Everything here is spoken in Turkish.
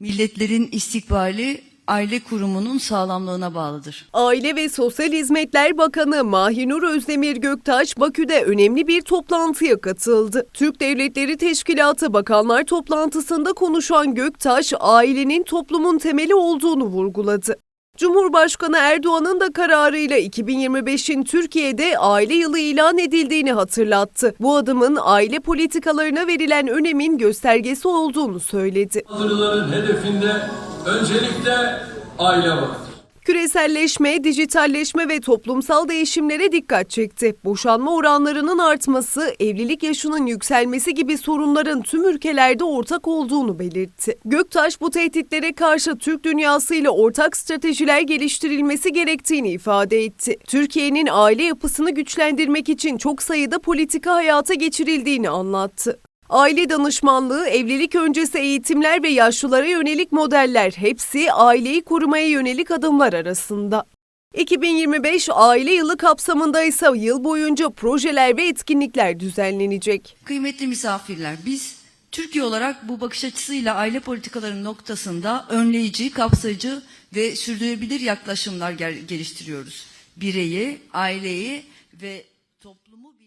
milletlerin istikbali aile kurumunun sağlamlığına bağlıdır. Aile ve Sosyal Hizmetler Bakanı Mahinur Özdemir Göktaş Bakü'de önemli bir toplantıya katıldı. Türk Devletleri Teşkilatı Bakanlar toplantısında konuşan Göktaş, ailenin toplumun temeli olduğunu vurguladı. Cumhurbaşkanı Erdoğan'ın da kararıyla 2025'in Türkiye'de aile yılı ilan edildiğini hatırlattı. Bu adımın aile politikalarına verilen önemin göstergesi olduğunu söyledi. Saldırıların hedefinde öncelikle aile vardır. Küreselleşme, dijitalleşme ve toplumsal değişimlere dikkat çekti. Boşanma oranlarının artması, evlilik yaşının yükselmesi gibi sorunların tüm ülkelerde ortak olduğunu belirtti. Göktaş bu tehditlere karşı Türk dünyasıyla ortak stratejiler geliştirilmesi gerektiğini ifade etti. Türkiye'nin aile yapısını güçlendirmek için çok sayıda politika hayata geçirildiğini anlattı. Aile danışmanlığı, evlilik öncesi eğitimler ve yaşlılara yönelik modeller hepsi aileyi korumaya yönelik adımlar arasında. 2025 aile yılı kapsamında ise yıl boyunca projeler ve etkinlikler düzenlenecek. Kıymetli misafirler, biz Türkiye olarak bu bakış açısıyla aile politikalarının noktasında önleyici, kapsayıcı ve sürdürülebilir yaklaşımlar gel- geliştiriyoruz. Bireyi, aileyi ve toplumu